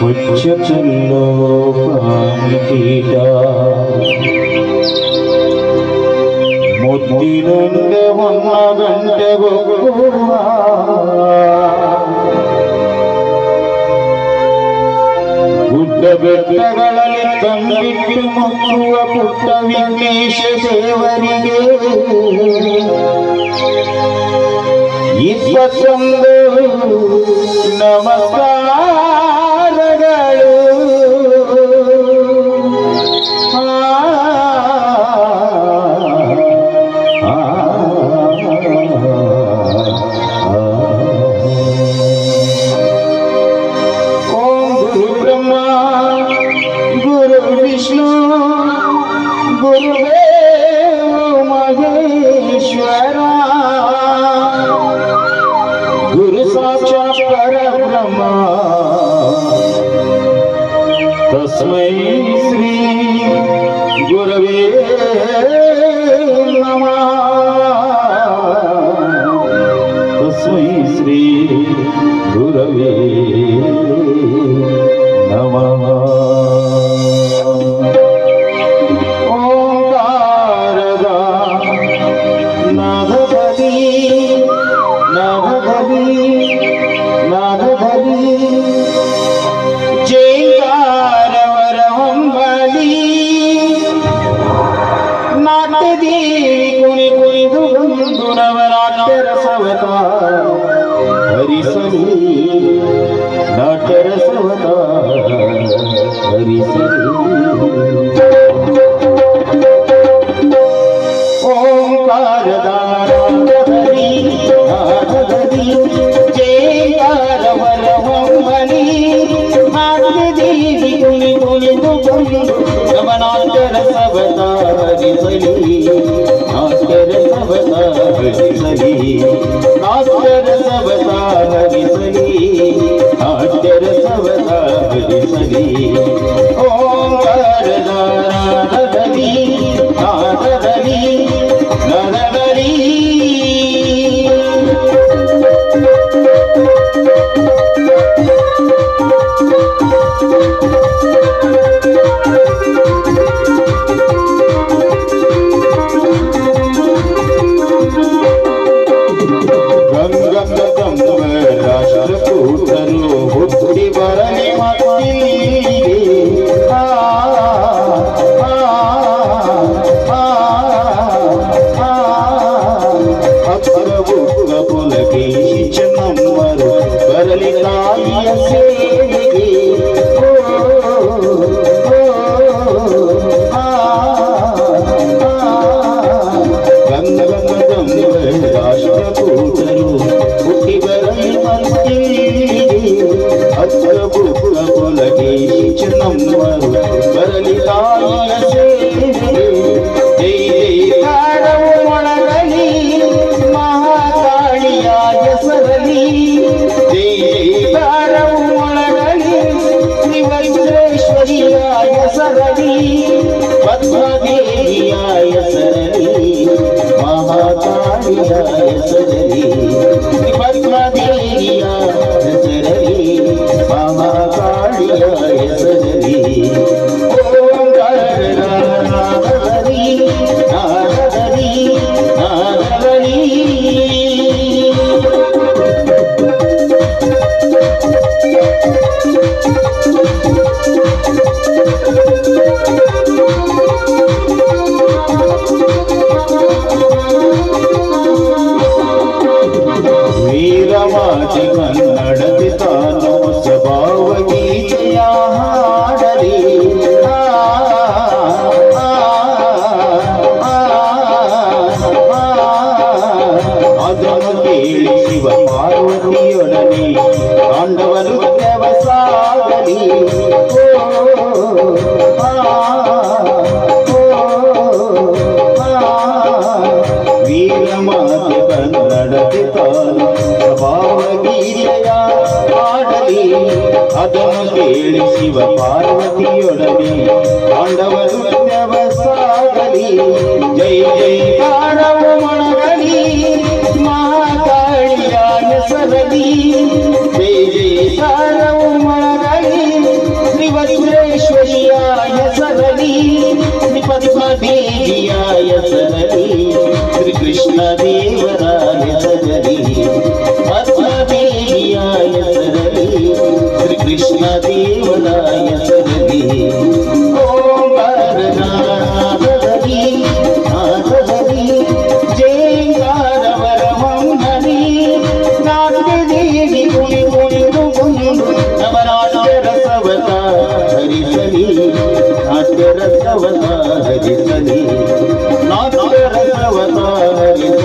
ఉచ్యచల్లోపానికీట ముద్ది నుండి ఉన్న గంట గొప్ప ಬೆಟ್ಟಗಳಲ್ಲಿ ತಂದಿಟ್ಟು ಮಕ್ಕುವ ಪುಟ್ಟ ವಿಘ್ನೇಶ ದೇವರಿಗೆ ಇಪ್ಪತ್ತೊಂದು સાચા પરબ્રહ્મા તસ્મૈ શ્રી ગુરવે નમઃ તસ્મૈ શ્રી ગુરવે ಸವತಾರಿ ಸಲಿ ನಾಸ್ತರ ಸವತಾರಿ ಸಲಿ Oh, ವೀರವಾದಿ ಕನ್ನಡದಿ ತಾನು ಸ್ವಭಾವ ಗೀತೆಯ ಹಾಡಲಿ ಅದನ್ನು ಕೇಳಿ ಶಿವ ಗೀತೆಯ ಹಾಡಲಿ ಅದನ್ನು ಕೇಳಿ ಶಿವ ಪಾರ್ವತಿಯೊಡನೆ ಪಾಂಡವರು ಸಾಗಲಿ ಜೈ ಜೈ ಕಾಣವು ಮಣ আমার